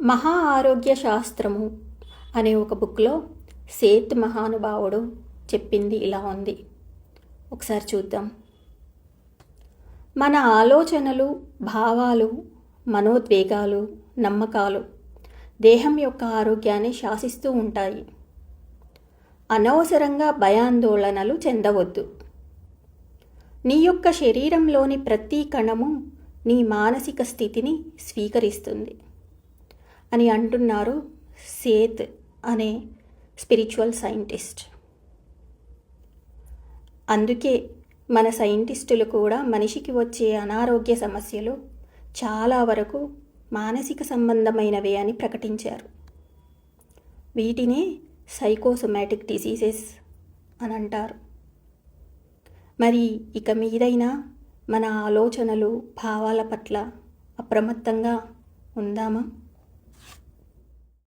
మహా ఆరోగ్య శాస్త్రము అనే ఒక బుక్లో సేత్ మహానుభావుడు చెప్పింది ఇలా ఉంది. ఒకసారి చూద్దాం. మన ఆలోచనలు భావాలు మనోద్వేగాలు నమ్మకాలు దేహం యొక్క ఆరోగ్యాన్ని శాసిస్తూ ఉంటాయి. అనవసరంగా భయాందోళనలు చెందవద్దు. నీ యొక్క శరీరంలోని ప్రతి కణము నీ మానసిక స్థితిని స్వీకరిస్తుంది. అని అంటున్నారు సేత్ అనే స్పిరిచువల్ సైంటిస్ట్. అందుకే మన సైంటిస్టులు కూడా మనిషికి వచ్చే అనారోగ్య సమస్యలు చాలా వరకు మానసిక సంబంధమైనవే అని ప్రకటించారు. వీటినే సైకోసొమాటిక్ డిసీజెస్ అని అంటారు. మరి ఇక మీదైనా మన ఆలోచనలు భావాల పట్ల అప్రమత్తంగా ఉందామా?